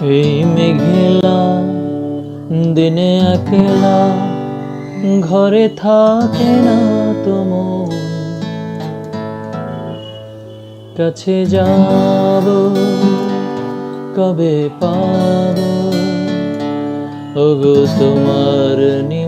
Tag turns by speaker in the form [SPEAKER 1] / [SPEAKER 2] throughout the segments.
[SPEAKER 1] মেঘেলা দিনে একলা ঘরে থাকে না তোমার কাছে যাব কবে পাব? ওগো তোমার নিমন্ত্রণ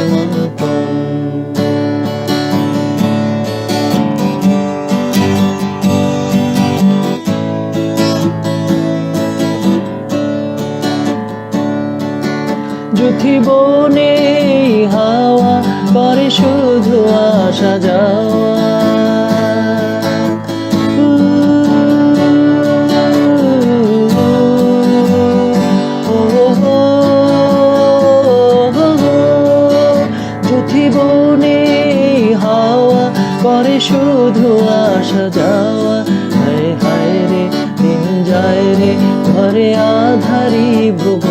[SPEAKER 1] জুথি বনে হাওয়া করে শুধু আসা যাওয়া। জুথি বনে হাওয়া করে শুধু আসা যাওয়া। হায় হায় রে, দিন যায় রে, ঘরে আধারি ভুবন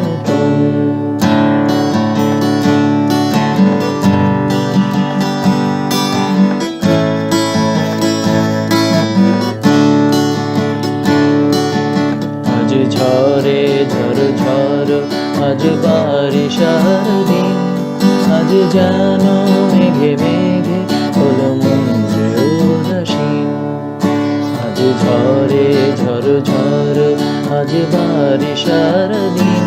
[SPEAKER 1] ঝর আজ বারিশার দিন। আজ যেন মেঘে মেঘে হলো মন্ত্রে উদাসীন। আজ ঝরে ঝর ঝর আজ বারিশার দিন।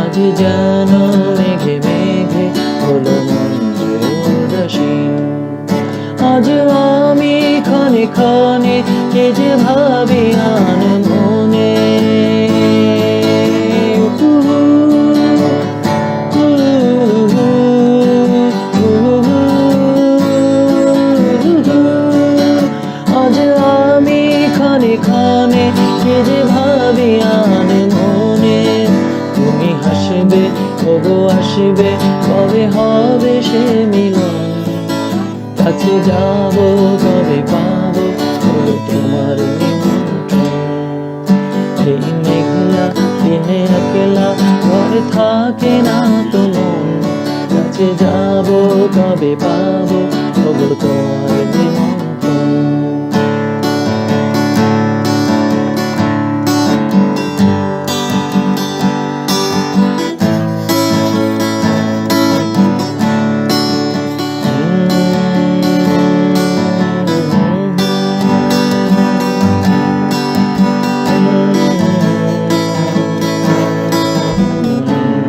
[SPEAKER 1] আজ যেন মেঘে মেঘে হলো উদাসীন। আজ আমি ক্ষণে ক্ষণে কে যে ভাবি আন ক্ষণে কে যে আন মনে? তুমি হাসবে কবো আসবে, কবে হবে সে মিলন? কাছে যাব, কবে পাবো তোমার এই মেঘলা, দিনে একলা, ঘরে থাকে না তো কাছে যাব, কবে পাবো হলো তোমার